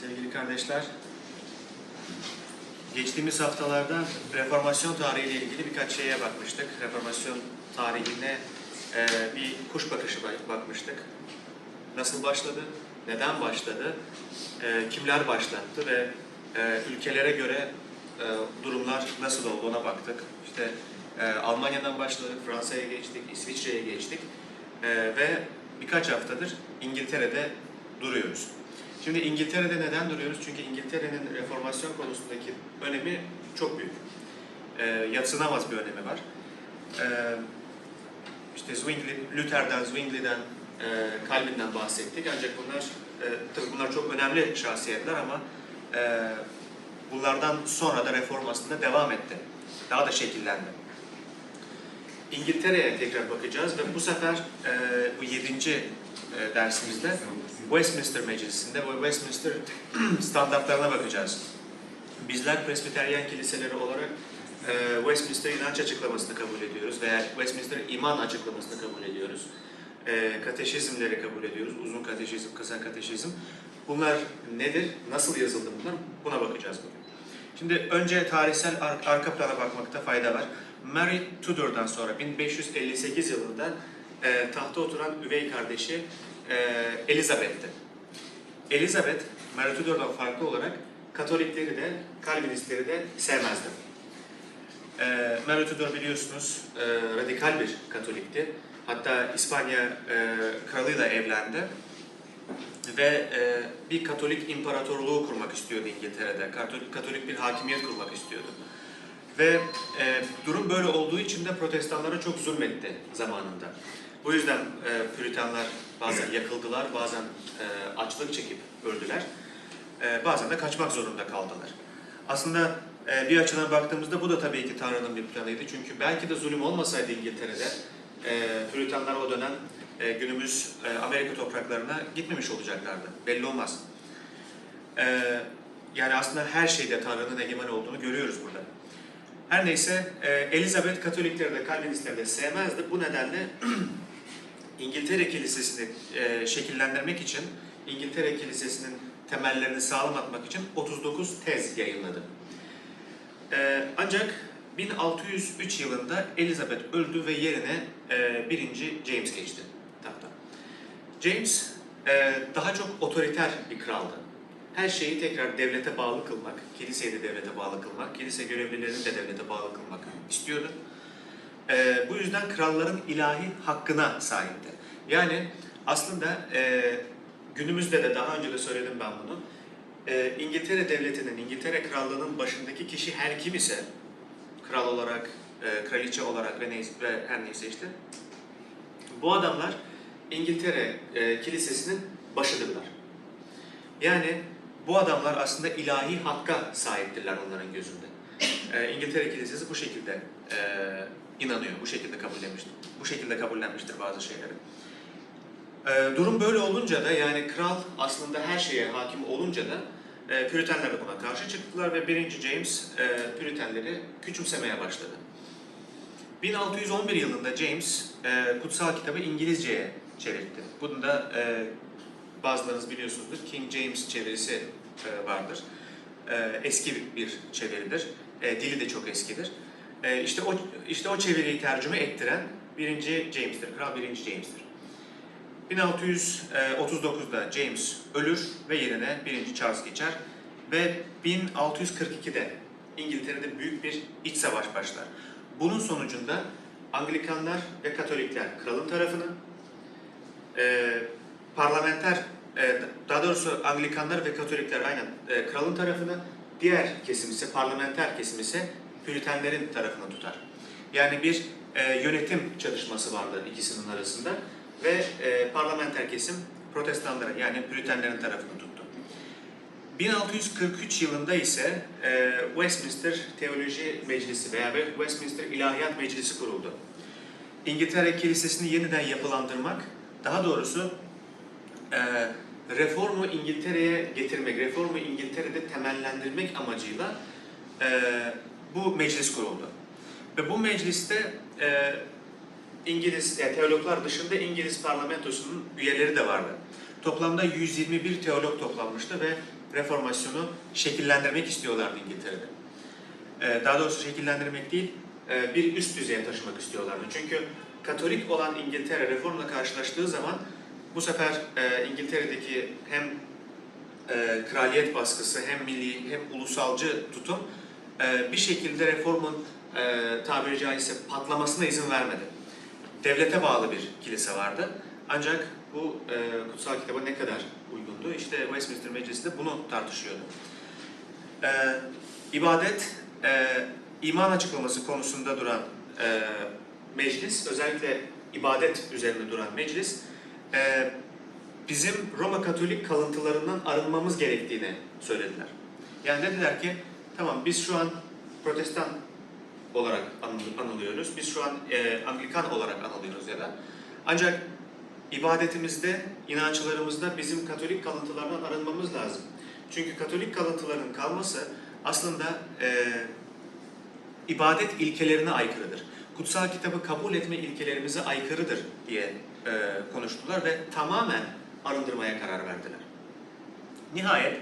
sevgili kardeşler. Geçtiğimiz haftalarda reformasyon tarihiyle ilgili birkaç şeye bakmıştık. Reformasyon tarihine e, bir kuş bakışı bak- bakmıştık. Nasıl başladı, neden başladı, e, kimler başlattı ve e, ülkelere göre e, durumlar nasıl oldu ona baktık. İşte e, Almanya'dan başladık, Fransa'ya geçtik, İsviçre'ye geçtik E, ve birkaç haftadır İngiltere'de duruyoruz. Şimdi İngiltere'de neden duruyoruz? Çünkü İngiltere'nin reformasyon konusundaki önemi çok büyük. E, yatsınamaz bir önemi var. E, işte Zwingli, Luther'den, Zwingli'den, e, Calvin'den bahsettik. Ancak bunlar, e, tabii bunlar çok önemli şahsiyetler ama e, bunlardan sonra da reform aslında devam etti. Daha da şekillendi. İngiltere'ye tekrar bakacağız ve bu sefer e, bu yedinci e, dersimizde Westminster Meclisi'nde ve Westminster standartlarına bakacağız. Bizler Presbiteryen kiliseleri olarak e, Westminster inanç açıklamasını kabul ediyoruz veya Westminster iman açıklamasını kabul ediyoruz. E, kateşizmleri kabul ediyoruz. Uzun kateşizm, kısa kateşizm. Bunlar nedir? Nasıl yazıldı bunlar? Buna bakacağız bugün. Şimdi önce tarihsel ar- arka plana bakmakta fayda var. Mary Tudor'dan sonra 1558 yılında e, tahta oturan üvey kardeşi e, Elizabeth'ti. Elizabeth, Mary Tudor'dan farklı olarak Katolikleri de, Kalvinistleri de sevmezdi. E, Mary Tudor biliyorsunuz e, radikal bir Katolikti. Hatta İspanya e, kralıyla evlendi ve e, bir Katolik imparatorluğu kurmak istiyordu İngiltere'de. Katolik, Katolik bir hakimiyet kurmak istiyordu. Ve e, durum böyle olduğu için de protestanlara çok zulmetti zamanında. Bu yüzden e, Püritanlar bazen yakıldılar, bazen e, açlık çekip öldüler. E, bazen de kaçmak zorunda kaldılar. Aslında e, bir açıdan baktığımızda bu da tabii ki Tanrı'nın bir planıydı. Çünkü belki de zulüm olmasaydı İngiltere'de e, Püritanlar o dönem e, günümüz e, Amerika topraklarına gitmemiş olacaklardı. Belli olmaz. E, yani aslında her şeyde Tanrı'nın egemen olduğunu görüyoruz burada. Her neyse e, Elizabeth Katolikleri de Kalvinistleri de sevmezdi. Bu nedenle İngiltere Kilisesi'ni e, şekillendirmek için İngiltere Kilisesi'nin temellerini sağlam atmak için 39 tez yayınladı. E, ancak 1603 yılında Elizabeth öldü ve yerine e, 1. James geçti tahta. James e, daha çok otoriter bir kraldı. Her şeyi tekrar devlete bağlı kılmak, kiliseyi de devlete bağlı kılmak, kilise görevlilerini de devlete bağlı kılmak istiyordu. E, bu yüzden kralların ilahi hakkına sahipti. Yani aslında e, günümüzde de daha önce de söyledim ben bunu. E, İngiltere devletinin, İngiltere krallığının başındaki kişi her kim ise, kral olarak, e, kraliçe olarak ve, neyse, ve her neyse işte, bu adamlar İngiltere e, kilisesinin başıdırlar. Yani bu adamlar aslında ilahi hakka sahiptirler onların gözünde. E, İngiltere kilisesi bu şekilde e, inanıyor, bu şekilde kabullenmiştir. Bu şekilde kabullenmiştir bazı şeyleri. E, durum böyle olunca da yani kral aslında her şeye hakim olunca da Püritenler de buna karşı çıktılar ve 1. James Püritenleri küçümsemeye başladı. 1611 yılında James kutsal kitabı İngilizceye çevirdi. Bunu da bazılarınız biliyorsunuzdur. King James çevirisi vardır. Eski bir çeviridir. E, dili de çok eskidir. E, işte o işte o çeviriyi tercüme ettiren 1. James'tir. Kral 1. James'tir. 1639'da James ölür ve yerine 1. Charles geçer ve 1642'de İngiltere'de büyük bir iç savaş başlar. Bunun sonucunda Anglikanlar ve Katolikler kralın tarafını, e, parlamenter, e, daha doğrusu Anglikanlar ve Katolikler aynen e, kralın tarafını, diğer kesim ise parlamenter kesim ise Püritenlerin tarafını tutar. Yani bir e, yönetim çatışması vardır ikisinin arasında ve e, parlamenter kesim protestanların yani Püritenlerin tarafını tuttu. 1643 yılında ise e, Westminster Teoloji Meclisi veya Westminster İlahiyat Meclisi kuruldu. İngiltere Kilisesi'ni yeniden yapılandırmak, daha doğrusu e, reformu İngiltere'ye getirmek, reformu İngiltere'de temellendirmek amacıyla e, bu meclis kuruldu. Ve bu mecliste e, İngiliz yani teologlar dışında İngiliz parlamentosunun üyeleri de vardı. Toplamda 121 teolog toplanmıştı ve reformasyonu şekillendirmek istiyorlardı İngiltere'de. Ee, daha doğrusu şekillendirmek değil, e, bir üst düzeye taşımak istiyorlardı. Çünkü Katolik olan İngiltere reformla karşılaştığı zaman bu sefer e, İngiltere'deki hem e, kraliyet baskısı hem milli hem ulusalcı tutum e, bir şekilde reformun e, tabiri caizse patlamasına izin vermedi. Devlete bağlı bir kilise vardı. Ancak bu e, kutsal kitaba ne kadar uygundu? İşte Westminster Meclisi de bunu tartışıyordu. E, ibadet, e, iman açıklaması konusunda duran e, meclis, özellikle ibadet üzerine duran meclis, e, bizim Roma Katolik kalıntılarından arınmamız gerektiğini söylediler. Yani dediler ki, tamam biz şu an protestan olarak anıl- anılıyoruz, biz şu an e, Anglikan olarak anılıyoruz ya da. Ancak ibadetimizde, inançlarımızda bizim Katolik kalıntılardan arınmamız lazım. Çünkü Katolik kalıntıların kalması aslında e, ibadet ilkelerine aykırıdır. Kutsal kitabı kabul etme ilkelerimize aykırıdır diye e, konuştular ve tamamen arındırmaya karar verdiler. Nihayet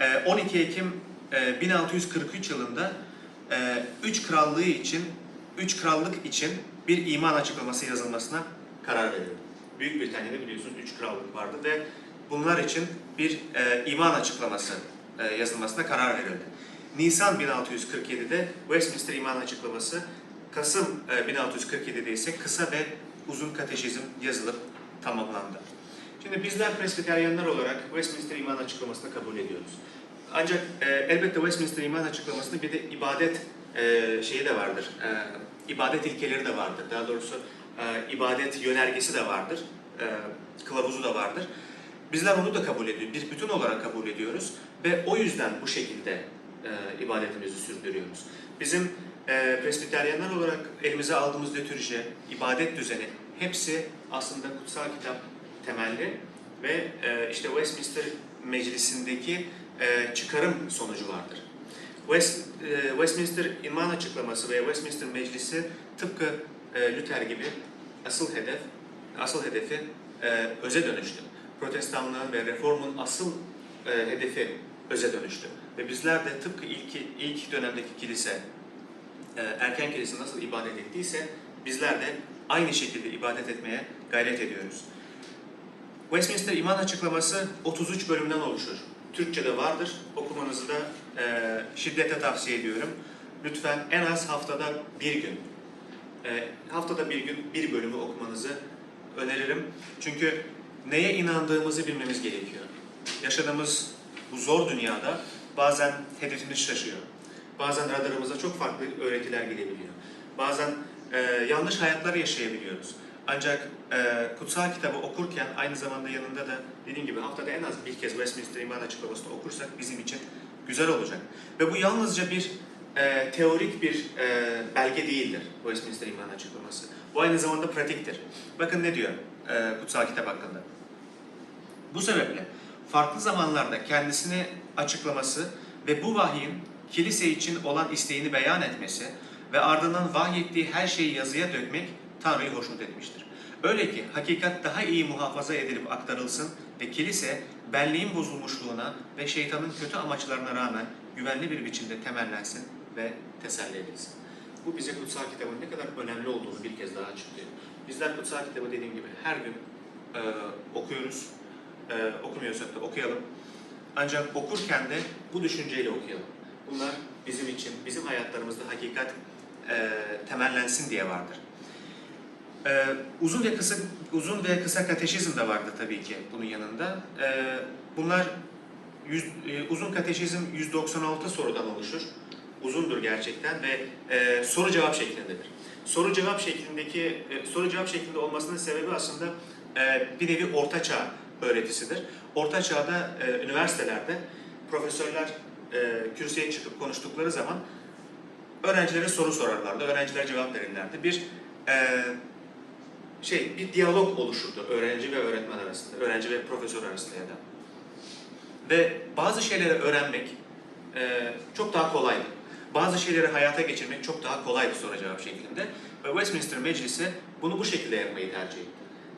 e, 12 Ekim e, 1643 yılında e, üç krallığı için, üç krallık için bir iman açıklaması yazılmasına karar verildi. Büyük Britanya'da biliyorsunuz üç krallık vardı ve bunlar için bir e, iman açıklaması e, yazılmasına karar verildi. Nisan 1647'de Westminster İman Açıklaması, Kasım e, 1647'de ise kısa ve uzun kateşizm yazılıp tamamlandı. Şimdi bizler Presbiteryanlar olarak Westminster İman Açıklaması'nı kabul ediyoruz. Ancak e, elbette Westminster İman Açıklaması'nda bir de ibadet e, şeyi de vardır. E, ibadet ilkeleri de vardır. Daha doğrusu e, ibadet yönergesi de vardır. E, kılavuzu da vardır. Bizler onu da kabul ediyoruz. Bir bütün olarak kabul ediyoruz ve o yüzden bu şekilde e, ibadetimizi sürdürüyoruz. Bizim e, Presbiteryanlar olarak elimize aldığımız liturji, ibadet düzeni hepsi aslında kutsal kitap temelli ve e, işte Westminster Meclisi'ndeki e, çıkarım sonucu vardır. West, e, Westminster İman Açıklaması ve Westminster Meclisi tıpkı e, Luther gibi asıl hedef, asıl hedefi e, öze dönüştü. Protestanlığın ve reformun asıl e, hedefi öze dönüştü. Ve bizler de tıpkı ilk, ilk dönemdeki kilise, erken kilise nasıl ibadet ettiyse bizler de aynı şekilde ibadet etmeye gayret ediyoruz. Westminster İman Açıklaması 33 bölümden oluşur. Türkçe'de vardır. Okumanızı da e, şiddetle tavsiye ediyorum. Lütfen en az haftada bir gün, e, haftada bir gün bir bölümü okumanızı öneririm. Çünkü neye inandığımızı bilmemiz gerekiyor. Yaşadığımız bu zor dünyada bazen hedefimiz şaşıyor. Bazen radarımıza çok farklı öğretiler gelebiliyor. Bazen e, yanlış hayatlar yaşayabiliyoruz. Ancak e, kutsal kitabı okurken aynı zamanda yanında da dediğim gibi haftada en az bir kez Westminster İman Açıklaması'nı okursak bizim için güzel olacak. Ve bu yalnızca bir e, teorik bir e, belge değildir Westminster İman Açıklaması. Bu aynı zamanda pratiktir. Bakın ne diyor e, kutsal kitap hakkında. Bu sebeple farklı zamanlarda kendisini açıklaması ve bu vahyin kilise için olan isteğini beyan etmesi ve ardından vahyettiği her şeyi yazıya dökmek Tanrı'yı hoşnut etmiştir. Öyle ki hakikat daha iyi muhafaza edilip aktarılsın ve kilise benliğin bozulmuşluğuna ve şeytanın kötü amaçlarına rağmen güvenli bir biçimde temellensin ve teselli edilsin. Bu bize kutsal kitabın ne kadar önemli olduğunu bir kez daha açıklıyor. Bizler kutsal kitabı dediğim gibi her gün e, okuyoruz. E, okumuyorsak da okuyalım. Ancak okurken de bu düşünceyle okuyalım. Bunlar bizim için, bizim hayatlarımızda hakikat e, temellensin diye vardır. Ee, uzun ve kısa uzun ve kısa kateşizm de vardı tabii ki bunun yanında. Ee, bunlar yüz, e, uzun kateşizm 196 sorudan oluşur. Uzundur gerçekten ve e, soru cevap şeklindedir. Soru cevap şeklindeki e, soru cevap şeklinde olmasının sebebi aslında e, bir nevi orta çağ öğretisidir. Orta çağda e, üniversitelerde profesörler e, kürsüye çıkıp konuştukları zaman öğrencilere soru sorarlardı, öğrenciler cevap verirlerdi. Bir e, şey bir diyalog oluşurdu öğrenci ve öğretmen arasında, öğrenci ve profesör arasında ya da. Ve bazı şeyleri öğrenmek e, çok daha kolaydı. Bazı şeyleri hayata geçirmek çok daha kolaydı soru cevap şeklinde. Ve Westminster Meclisi bunu bu şekilde yapmayı tercih etti.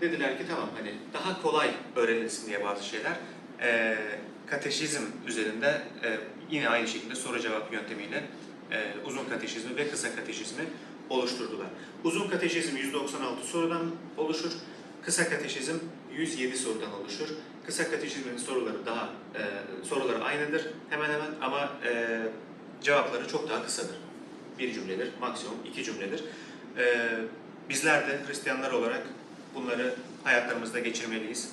Dediler ki tamam hani daha kolay öğrenilsin diye bazı şeyler. e, kateşizm üzerinde e, yine aynı şekilde soru cevap yöntemiyle e, uzun kateşizmi ve kısa kateşizmi oluşturdular. Uzun kateşizm 196 sorudan oluşur. Kısa kateşizm 107 sorudan oluşur. Kısa kateşizmin soruları daha e, soruları aynıdır hemen hemen ama e, cevapları çok daha kısadır. Bir cümledir, maksimum iki cümledir. E, bizler de Hristiyanlar olarak bunları hayatlarımızda geçirmeliyiz.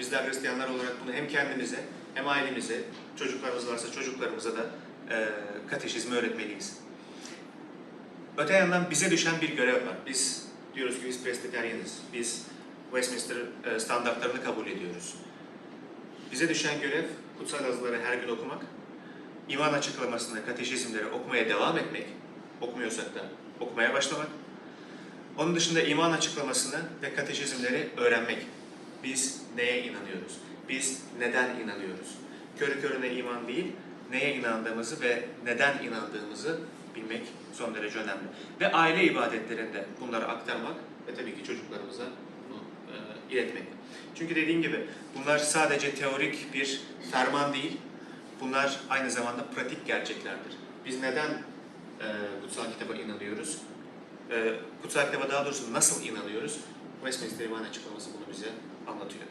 Bizler Hristiyanlar olarak bunu hem kendimize hem ailemize, çocuklarımız varsa çocuklarımıza da e, kateşizmi öğretmeliyiz. Öte yandan bize düşen bir görev var. Biz diyoruz ki biz Presbiteryeniz, biz Westminster e, standartlarını kabul ediyoruz. Bize düşen görev kutsal yazıları her gün okumak, iman açıklamasını, kateşizmleri okumaya devam etmek, okumuyorsak da okumaya başlamak. Onun dışında iman açıklamasını ve kateşizmleri öğrenmek. Biz neye inanıyoruz? Biz neden inanıyoruz? Körü körüne iman değil, neye inandığımızı ve neden inandığımızı bilmek son derece önemli. Ve aile ibadetlerinde bunları aktarmak ve tabii ki çocuklarımıza bunu e, iletmek. Çünkü dediğim gibi bunlar sadece teorik bir ferman değil, bunlar aynı zamanda pratik gerçeklerdir. Biz neden e, kutsal kitaba inanıyoruz? E, kutsal kitaba daha doğrusu nasıl inanıyoruz? Westminster İman Açıklaması bunu bize anlatıyor.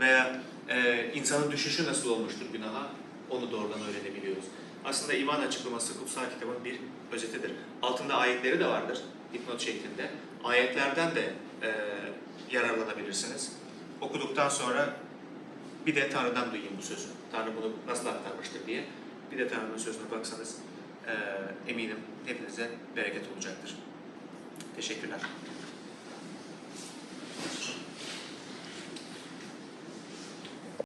Veya e, insanın düşüşü nasıl olmuştur günaha? Onu doğrudan öğrenebiliyoruz. Aslında iman açıklaması kutsal kitabın bir özetidir. Altında ayetleri de vardır dipnot şeklinde. Ayetlerden de e, yararlanabilirsiniz. Okuduktan sonra bir de Tanrı'dan duyayım bu sözü. Tanrı bunu nasıl aktarmıştır diye. Bir de Tanrı'nın sözüne baksanız e, eminim hepinize bereket olacaktır. Teşekkürler.